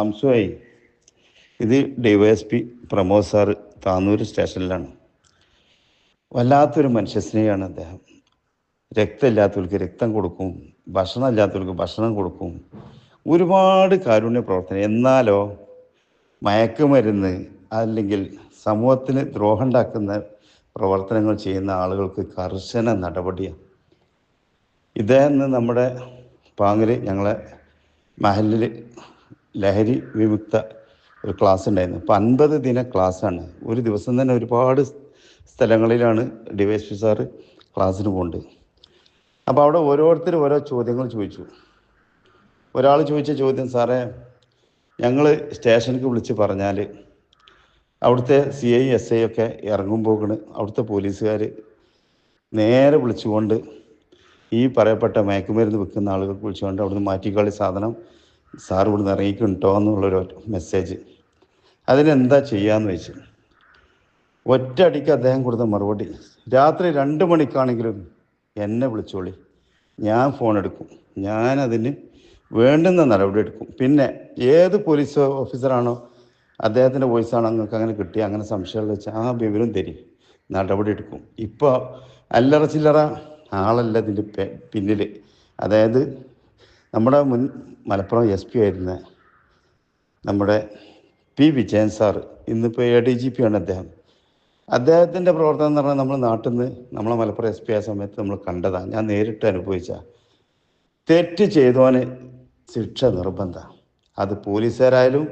അംശമായി ഇത് DYSP Pramod sir Tanur സ്റ്റേഷനിലാണ്. വല്ലാത്തൊരു മനുഷ്യസ്നേഹിയാണ് അദ്ദേഹം. രക്തമില്ലാത്തവർക്ക് രക്തം കൊടുക്കും ഭക്ഷണം ഇല്ലാത്തവർക്ക് ഭക്ഷണം കൊടുക്കും ഒരുപാട് കാരുണ്യ പ്രവർത്തനം. എന്നാലോ മയക്കുമരുന്ന് അല്ലെങ്കിൽ സമൂഹത്തിന് ദ്രോഹം ഉണ്ടാക്കുന്ന പ്രവർത്തനങ്ങൾ ചെയ്യുന്ന ആളുകൾക്ക് കർശന നടപടിയാണ്. ഇദ്ദേഹം നമ്മുടെ പാങ്ങിൽ ഞങ്ങളെ മഹലിൽ ലഹരി വിമുക്ത ഒരു ക്ലാസ് ഉണ്ടായിരുന്നു. അപ്പം അൻപത് ദിന ക്ലാസ്സാണ് ഒരു ദിവസം തന്നെ ഒരുപാട് സ്ഥലങ്ങളിലാണ് ഡിവൈഎസ്പി സാറ് ക്ലാസ്സിന് പോകുന്നത് അപ്പോൾ അവിടെ ഓരോരുത്തർ ഓരോ ചോദ്യങ്ങൾ ചോദിച്ചു. ഒരാൾ ചോദിച്ച ചോദ്യം സാറേ ഞങ്ങൾ സ്റ്റേഷനിലേക്ക് വിളിച്ച് പറഞ്ഞാൽ അവിടുത്തെ സി ഐ എസ് ഐ ഒക്കെ ഇറങ്ങുമ്പോഴാണ് അവിടുത്തെ പോലീസുകാർ നേരെ വിളിച്ചുകൊണ്ട് ഈ പറയപ്പെട്ട മയക്കുമരുന്ന് വിൽക്കുന്ന ആളുകൾക്ക് വിളിച്ചുകൊണ്ട് അവിടുന്ന് മാറ്റിക്കളി സാധനം സാർ ഇവിടുന്ന് ഇറങ്ങിക്കിട്ടോ എന്നുള്ളൊരു മെസ്സേജ് അതിനെന്താ ചെയ്യാന്ന് വെച്ച്. ഒറ്റ അടിക്ക് അദ്ദേഹം കൊടുത്ത മറുപടി. രാത്രി രണ്ട് മണിക്കാണെങ്കിലും എന്നെ വിളിച്ചോളി. ഞാൻ ഫോൺ എടുക്കും. ഞാനതിന് വേണ്ടുന്ന നടപടി എടുക്കും. പിന്നെ ഏത് പോലീസ് ഓഫീസറാണോ അദ്ദേഹത്തിന്റെ വോയിസാണോ നിങ്ങൾക്ക് അങ്ങനെ കിട്ടി അങ്ങനെ സംശയമുള്ള വെച്ചാൽ ആ വിവരം തരും. നടപടി എടുക്കും. ഇപ്പോൾ അല്ലറ ചില്ലറ ആളല്ല ഇതിന്റെ പിന്നിൽ അതായത് നമ്മുടെ മുൻ മലപ്പുറം എസ് പി ആയിരുന്ന നമ്മുടെ പി വിജയൻ സാർ ഇന്നിപ്പോൾ എ ഡി ജി പി ആണ് അദ്ദേഹം. അദ്ദേഹത്തിന്റെ പ്രവർത്തനം എന്ന് പറഞ്ഞാൽ നമ്മൾ നാട്ടിൽ നിന്ന് നമ്മളെ മലപ്പുറം എസ് പി ആയ സമയത്ത് നമ്മൾ കണ്ടതാണ് ഞാൻ നേരിട്ട് അനുഭവിച്ച തെറ്റ് ചെയ്തവന് ശിക്ഷ നിർബന്ധം. അത് പോലീസുകാരായാലും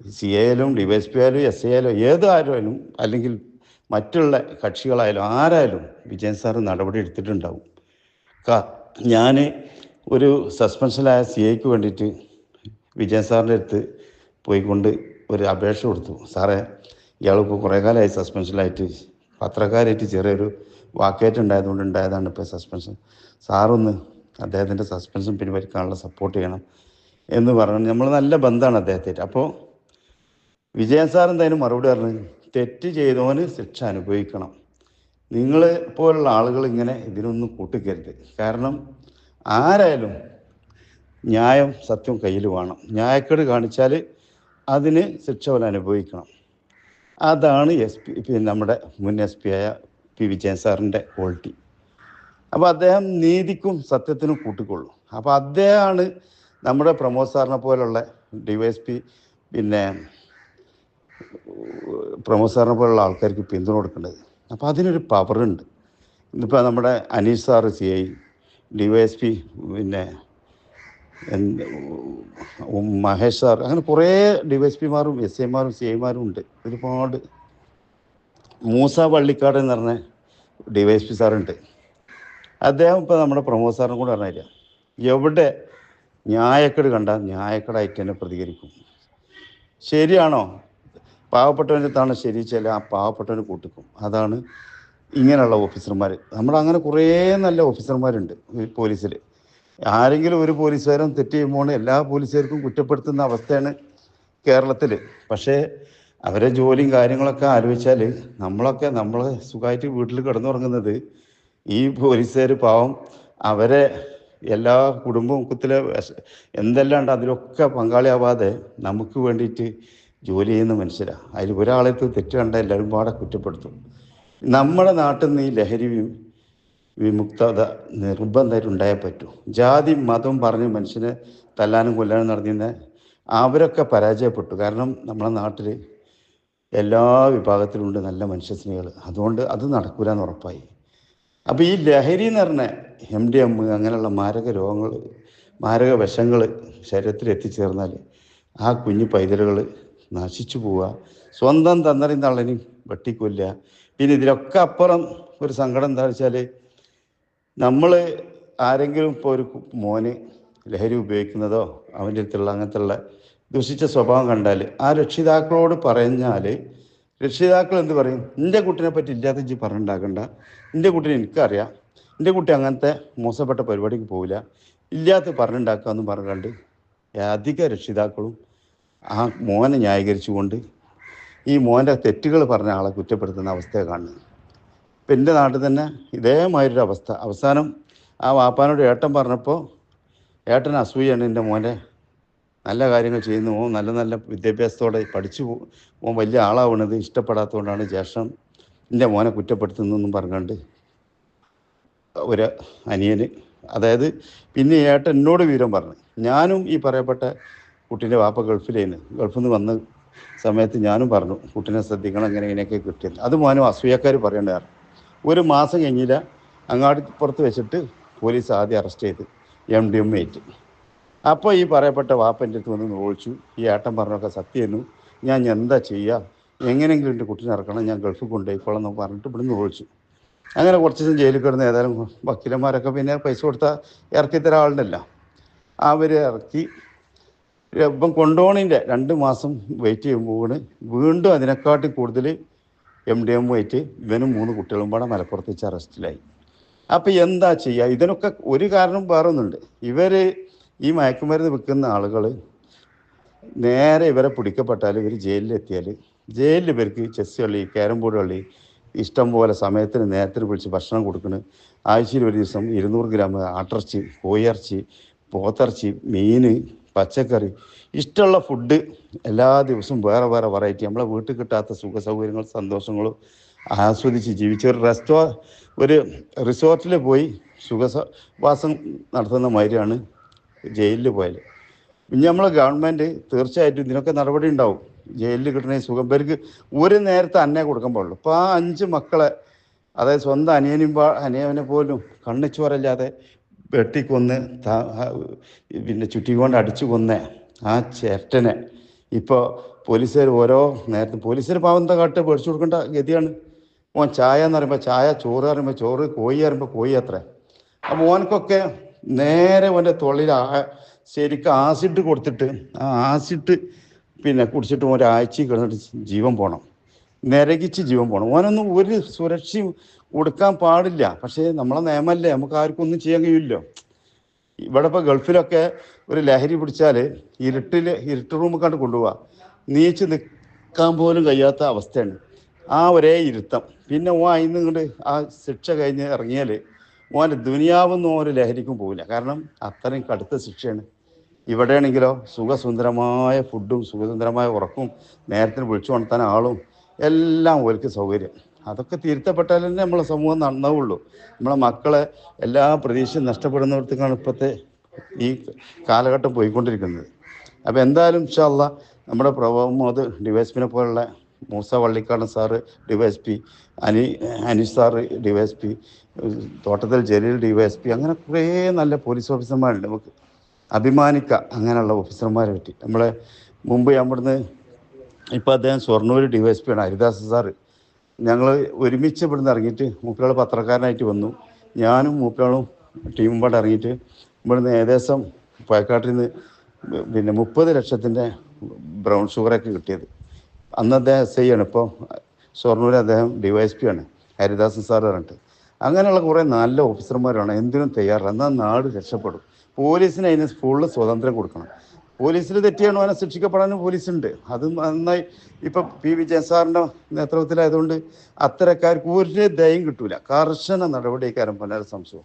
സി ആയാലും ഡി വൈ എസ് പി ആയാലും എസ് ഐ ആയാലും ഏതായാലും അല്ലെങ്കിൽ മറ്റുള്ള കക്ഷികളായാലും ആരായാലും വിജയൻ സാർ നടപടി എടുത്തിട്ടുണ്ടാവും. ഞാൻ ഒരു സസ്പെൻഷനായ സി ഐക്ക് വേണ്ടിയിട്ട് വിജയൻ സാറിന്റെ അടുത്ത് പോയിക്കൊണ്ട് ഒരു അപേക്ഷ കൊടുത്തു. സാറേ ഇയാളിപ്പോൾ കുറേ കാലമായി സസ്പെൻഷനിലായിട്ട് പത്രക്കാരായിട്ട് ചെറിയൊരു വാക്കേറ്റ് ഉണ്ടായതുകൊണ്ട് ഉണ്ടായതാണ് ഇപ്പോൾ സസ്പെൻഷൻ സാറൊന്ന് അദ്ദേഹത്തിന്റെ സസ്പെൻഷൻ പിൻവലിക്കാനുള്ള സപ്പോർട്ട് ചെയ്യണം എന്ന് പറഞ്ഞു നമ്മൾ നല്ല ബന്ധമാണ് അദ്ദേഹത്തിന്റെ. അപ്പോൾ വിജയൻ സാർ എന്തായാലും മറുപടി പറഞ്ഞു തെറ്റ് ചെയ്തവന് ശിക്ഷ അനുഭവിക്കണം. നിങ്ങൾ പോലുള്ള ആളുകൾ ഇങ്ങനെ ഇതിനൊന്നും കൂട്ടിക്കരുത്. കാരണം ആരായാലും ന്യായം സത്യം കയ്യിൽ വേണം. ന്യായക്കേട് കാണിച്ചാൽ അതിന് ശിക്ഷ പോലെ അനുഭവിക്കണം. അതാണ് എസ് പി നമ്മുടെ മുൻ എസ് പി ആയ പി വിജയൻ സാറിന്റെ ക്വാളിറ്റി. അപ്പോൾ അദ്ദേഹം നീതിക്കും സത്യത്തിനും കൂട്ടിക്കൊള്ളും. അപ്പോൾ അദ്ദേഹമാണ് നമ്മുടെ പ്രമോദ് സാറിനെ പോലുള്ള ഡി വൈ എസ് പി പിന്നെ പ്രമോദ് സാറിനെ പോലുള്ള ആൾക്കാർക്ക് പിന്തുണ കൊടുക്കേണ്ടത്. അപ്പോൾ അതിനൊരു പവറുണ്ട്. ഇന്നിപ്പോൾ നമ്മുടെ Aneesh sir C I D Y S P പിന്നെ മഹേഷ് സാർ അങ്ങനെ കുറേ ഡി വൈ എസ് ഐമാരും സി ഐമാരും ഉണ്ട്. ഒരുപാട്. മൂസ പള്ളിക്കാട് എന്ന് പറഞ്ഞ ഡി വൈ എസ് പി സാറുണ്ട്. അദ്ദേഹം ഇപ്പോൾ നമ്മുടെ പ്രമോദ് സാറിനും കൂടെ പറഞ്ഞില്ല എവിടെ ന്യായക്കേട് കണ്ടാൽ ന്യായക്കേടായിട്ട് തന്നെ പ്രതികരിക്കും. ശരിയാണോ? പാവപ്പെട്ടവന്റെ താണ് ശരി ചില ആ പാവപ്പെട്ടവന് കൂട്ടിക്കും. അതാണ് ഇങ്ങനെയുള്ള ഓഫീസർമാർ നമ്മുടെ അങ്ങനെ കുറേ നല്ല ഓഫീസർമാരുണ്ട് ഈ പോലീസിൽ ആരെങ്കിലും ഒരു പോലീസുകാരൻ തെറ്റ് ചെയ്യുമ്പോൾ എല്ലാ പോലീസുകാർക്കും കുറ്റപ്പെടുത്തുന്ന അവസ്ഥയാണ് കേരളത്തിൽ പക്ഷേ അവരെ ജോലിയും കാര്യങ്ങളൊക്കെ ആലോചിച്ചാൽ നമ്മളൊക്കെ നമ്മൾ സുഖമായിട്ട് വീട്ടിൽ കിടന്നുറങ്ങുന്നത് ഈ പോലീസുകാർ പാവം അവരെ എല്ലാ കുടുംബത്തിലെ എന്തെല്ലാം ഉണ്ട് അതിലൊക്കെ പങ്കാളിയാവാതെ നമുക്ക് വേണ്ടിയിട്ട് ജോലി ചെയ്യുന്ന മനുഷ്യരാണ് അതിൽ ഒരാളെ തെറ്റ് കണ്ട എല്ലാവരും പാടെ കുറ്റപ്പെടുത്തും. നമ്മുടെ നാട്ടിൽ നിന്ന് ഈ ലഹരി വിമുക്തത നിർബന്ധമായിട്ട് പറ്റൂ. ജാതി മതം പറഞ്ഞ് മനുഷ്യനെ തല്ലാനും കൊല്ലാനും നടന്നിരുന്ന അവരൊക്കെ പരാജയപ്പെട്ടു. കാരണം നമ്മുടെ നാട്ടിൽ എല്ലാ വിഭാഗത്തിലുണ്ട് നല്ല മനുഷ്യസ്നേഹികൾ അതുകൊണ്ട് അത് നടക്കൂല എന്ന് ഉറപ്പായി. അപ്പോൾ ഈ ലഹരി എന്ന് പറഞ്ഞ എം ഡി എം അങ്ങനെയുള്ള മാരക രോഗങ്ങൾ മാരക വശങ്ങൾ ശരീരത്തിൽ എത്തിച്ചേർന്നാൽ ആ കുഞ്ഞു പൈതലുകൾ നശിച്ചു പോവുക സ്വന്തം തന്നറിയും തള്ളനും വെട്ടിക്കൊല്ലുക. പിന്നെ ഇതിലൊക്കെ അപ്പുറം ഒരു സങ്കടം എന്താ വെച്ചാൽ നമ്മൾ ആരെങ്കിലും ഇപ്പോൾ ഒരു മോന് ലഹരി ഉപയോഗിക്കുന്നതോ അവന്റെ അടുത്തുള്ള അങ്ങനത്തുള്ള ദുഷിച്ച സ്വഭാവം കണ്ടാൽ ആ രക്ഷിതാക്കളോട് പറഞ്ഞാൽ രക്ഷിതാക്കൾ എന്ത് പറയും? എന്റെ കുട്ടിനെ പറ്റി ഇല്ലാത്ത ഇജ്ജ് പറഞ്ഞുണ്ടാക്കണ്ട. എന്റെ കുട്ടിനെ എനിക്കറിയാം. എന്റെ കുട്ടി അങ്ങനത്തെ മോശപ്പെട്ട പരിപാടിക്ക് പോവില്ല. ഇല്ലാത്ത പറഞ്ഞുണ്ടാക്കാമെന്ന് പറഞ്ഞുകൊണ്ട് അധിക രക്ഷിതാക്കളും ആ മോനെ ന്യായീകരിച്ചുകൊണ്ട് ഈ മോന്റെ തെറ്റുകൾ പറഞ്ഞ ആളെ കുറ്റപ്പെടുത്തുന്ന അവസ്ഥയെ കാണുന്നത്. ഇപ്പം എന്റെ നാട്ടിൽ തന്നെ ഇതേമാതിരി അവസ്ഥ. അവസാനം ആ വാപ്പാനോട് ഏട്ടൻ പറഞ്ഞപ്പോൾ ഏട്ടൻ അസൂയാണ് എന്റെ മോനെ. നല്ല കാര്യങ്ങൾ ചെയ്യുന്നു. മോൻ നല്ല നല്ല വിദ്യാഭ്യാസത്തോടെ പഠിച്ചു മോൻ വലിയ ആളാവണത് ഇഷ്ടപ്പെടാത്തതുകൊണ്ടാണ് ജ്യേഷ്ഠൻ എന്റെ മോനെ കുറ്റപ്പെടുത്തുന്നതെന്നും പറഞ്ഞുകൊണ്ട് ഒരു അനിയന്. അതായത് പിന്നെ ഏട്ടൻ എന്നോട് വിവരം പറഞ്ഞു. ഞാനും ഈ പറയപ്പെട്ട കുട്ടീന്റെ വാപ്പ ഗൾഫിലേന് ഗൾഫിൽ നിന്ന് വന്ന സമയത്ത് ഞാനും പറഞ്ഞു കുട്ടീനെ ശ്രദ്ധിക്കണം അങ്ങനെ ഇങ്ങനെയൊക്കെ കിട്ടിയത് അത് മോനും അസൂയക്കാർ പറയേണ്ടതാണ് ഒരു മാസം കഴിഞ്ഞില്ല അങ്ങാടിപ്പുറത്ത് വെച്ചിട്ട് പോലീസ് ആദ്യം അറസ്റ്റ് ചെയ്ത് എം ഡി എം ഏറ്റ്. അപ്പോൾ ഈ പറയപ്പെട്ട വാപ്പന്റെ അടുത്ത് വന്ന് ചോദിച്ചു ഈ ഏട്ടൻ പറഞ്ഞൊക്കെ സത്യമായിരുന്നു. ഞാൻ എന്താ ചെയ്യുക എങ്ങനെയെങ്കിലും എന്റെ കുട്ടീനെ ഇറക്കണം ഞാൻ ഗൾഫിൽ കൊണ്ടുപോയിക്കോളാം എന്ന് പറഞ്ഞിട്ട് ഇവിടുന്ന് ചോദിച്ചു അങ്ങനെ കുറച്ച് ദിവസം ജയിലിൽ കിടന്ന് ഏതായാലും വക്കീലന്മാരൊക്കെ പിന്നെ പൈസ കൊടുത്താൽ ഇറക്കി തരാൻ അവർ ഇറക്കി ഇപ്പം കൊണ്ടോണിന്റെ രണ്ട് മാസം വെയിറ്റ് ചെയ്യുമ്പോൾ വീണ്ടും അതിനെക്കാട്ടി കൂടുതൽ എം ഡി എം വെയിറ്റ് ഇവനും മൂന്ന് കുട്ടികളും പാടെ മലപ്പുറത്ത് വെച്ച് അറസ്റ്റിലായി അപ്പോൾ എന്താ ചെയ്യുക ഇതിനൊക്കെ ഒരു കാരണം വേറെ ഒന്നുണ്ട്. ഇവർ ഈ മയക്കുമരുന്ന് വിൽക്കുന്ന ആളുകൾ നേരെ ഇവരെ പിടിക്കപ്പെട്ടാൽ ഇവർ ജയിലിലെത്തിയാൽ ജയിലിൽ ഇവർക്ക് ചെസ് കളി ക്യാരം ബോർഡ് കളി ഇഷ്ടം പോലെ സമയത്തിന് നേരത്തിന് വിളിച്ച് ഭക്ഷണം കൊടുക്കണ്. ആഴ്ചയിൽ ഒരു ദിവസം ഇരുന്നൂറ് ഗ്രാം ആട്ടിറച്ചി കോയിറച്ചി പോത്തിറച്ചി മീൻ പച്ചക്കറി ഇഷ്ടമുള്ള ഫുഡ് എല്ലാ ദിവസവും വേറെ വേറെ വെറൈറ്റി നമ്മളെ വീട്ടിൽ കിട്ടാത്ത സുഖ സൗകര്യങ്ങൾ സന്തോഷങ്ങളും ആസ്വദിച്ച് ജീവിച്ച ഒരു റെസ്റ്റോ ഒരു റിസോർട്ടിൽ പോയി സുഖവാസം നടത്തുന്ന മാതിരിയാണ് ജയിലിൽ പോയാൽ പിന്നെ നമ്മളെ ഗവൺമെന്റ് തീർച്ചയായിട്ടും ഇതിനൊക്കെ നടപടി ഉണ്ടാവും. ജയിലിൽ കിട്ടുന്ന സുഖം. പേർക്ക് ഒരു നേരത്തെ അന്നേ കൊടുക്കാൻ പാടുള്ളൂ. അപ്പോൾ ആ അഞ്ച് മക്കളെ അതായത് സ്വന്തം അനിയനും അനിയവനെ പോലും കണ്ണിച്ചോരല്ലാതെ വെട്ടിക്കൊന്ന് പിന്നെ ചുറ്റിക്കൊണ്ട് അടിച്ചു കൊന്ന ആ ചേട്ടനെ. ഇപ്പോൾ പോലീസുകാർ ഓരോ നേരത്തെ പോലീസുകാർ പാവം എന്താ കാട്ട് പേടിച്ചു കൊടുക്കേണ്ട ഗതിയാണ്. ഓൻ ചായ എന്ന് പറയുമ്പോൾ ചായ ചോറ് പറയുമ്പോൾ ചോറ് കോഴി പറയുമ്പോൾ കോഴി അത്ര. അപ്പോൾ ഓനക്കൊക്കെ നേരെ ഓന്റെ തൊള്ളിൽ ശരിക്കും ആസിഡ് കൊടുത്തിട്ട് ആ ആസിഡ് പിന്നെ കുടിച്ചിട്ട് ഒരാഴ്ച കിടന്നിട്ട് ജീവൻ പോകണം നരകിച്ച് ജീവൻ പോകണം ഓനൊന്നും ഒരു സുരക്ഷയും കൊടുക്കാൻ പാടില്ല. പക്ഷേ നമ്മളെ നിയമമല്ലേ നമുക്ക് ആർക്കും ഒന്നും ചെയ്യാൻ കഴിയില്ലല്ലോ. ഇവിടെ ഇപ്പോൾ ഗൾഫിലൊക്കെ ഒരു ലഹരി പിടിച്ചാൽ ഇരുട്ടിൽ ഇരുട്ട് റൂമിൽ കണ്ട് കൊണ്ടുപോവാ. നീച്ച് നിൽക്കാൻ പോലും കഴിയാത്ത അവസ്ഥയാണ്. ആ ഒരേ ഇരുത്തം. പിന്നെ ഓ അതിന്ന് ഇങ്ങോട്ട് ആ ശിക്ഷ കഴിഞ്ഞ് ഇറങ്ങിയാൽ ഓന്റെ ദുനിയാവെന്ന് ഓരോ ലഹരിക്കും പോവില്ല. കാരണം അത്രയും കടുത്ത ശിക്ഷയാണ്. ഇവിടെയാണെങ്കിലോ സുഖസുന്ദരമായ ഫുഡും സുഖസുന്ദരമായ ഉറക്കും നേരത്തിന് വിളിച്ചു കൊണ്ടാൻ ആളും എല്ലാം ഓർക്ക് സൗകര്യം. അതൊക്കെ തിരുത്തപ്പെട്ടാൽ തന്നെ നമ്മളെ സമൂഹം നന്നാവുള്ളൂ. നമ്മളെ മക്കളെ എല്ലാ പ്രതീക്ഷയും നഷ്ടപ്പെടുന്നവർക്കാണ് ഇപ്പോഴത്തെ ഈ കാലഘട്ടം പോയിക്കൊണ്ടിരിക്കുന്നത്. അപ്പോൾ എന്തായാലും ഇൻഷാല്ല നമ്മുടെ പ്രഭമോദ് ഡിവൈസ്പിനെ പോലുള്ള മൂസ വള്ളിക്കാടൻ സാറ് ഡിവൈഎസ്പി അനി Aneesh sir DYSP Thottathil Jaleel DYSP അങ്ങനെ കുറേ നല്ല പോലീസ് ഓഫീസർമാരുണ്ട്. നമുക്ക് അഭിമാനിക്കുക അങ്ങനെയുള്ള ഓഫീസർമാരെ പറ്റി. നമ്മളെ മുമ്പ് അവിടുന്ന് ഇപ്പോൾ അദ്ദേഹം ഷൊർണൂർ ഡിവൈഎസ്പി ആണ് ഹരിദാസ് സാറ്. ഞങ്ങൾ ഒരുമിച്ച് ഇവിടുന്ന് ഇറങ്ങിയിട്ട് മൂപ്പരാൾ പത്രക്കാരനായിട്ട് വന്നു. ഞാനും മൂപ്പരാളും ടീമും പാടെ ഇറങ്ങിയിട്ട് ഇവിടുന്ന് ഏകദേശം പായക്കാട്ടിൽ നിന്ന് പിന്നെ മുപ്പത് ലക്ഷത്തിന്റെ ബ്രൗൺ ഷുഗറൊക്കെ കിട്ടിയത്. അന്ന് അദ്ദേഹം എസ് ഐ ആണ് ഇപ്പോൾ ഷൊർണൂർ അദ്ദേഹം ഡി വൈ ഡിവൈഎസ്പി ആണ് ഹരിദാസൻ സാർ പറഞ്ഞിട്ട്. അങ്ങനെയുള്ള കുറേ നല്ല ഓഫീസർമാരാണ് എന്തിനും തയ്യാറാണ് എന്നാൽ നാട് രക്ഷപ്പെടും. പോലീസിന് അതിന് ഫുള്ള് സ്വാതന്ത്ര്യം കൊടുക്കണം. പോലീസിൽ തെറ്റിയാണ് അവനെ ശിക്ഷിക്കപ്പെടാനും പോലീസുണ്ട്. അത് നന്നായി ഇപ്പം പി വിജയൻ സാറിന്റെ നേതൃത്വത്തിലായതുകൊണ്ട് അത്തരക്കാർക്ക് ഒരു ദയം കിട്ടൂല. കർശന നടപടിക്കാരൻ പുനരസംശയം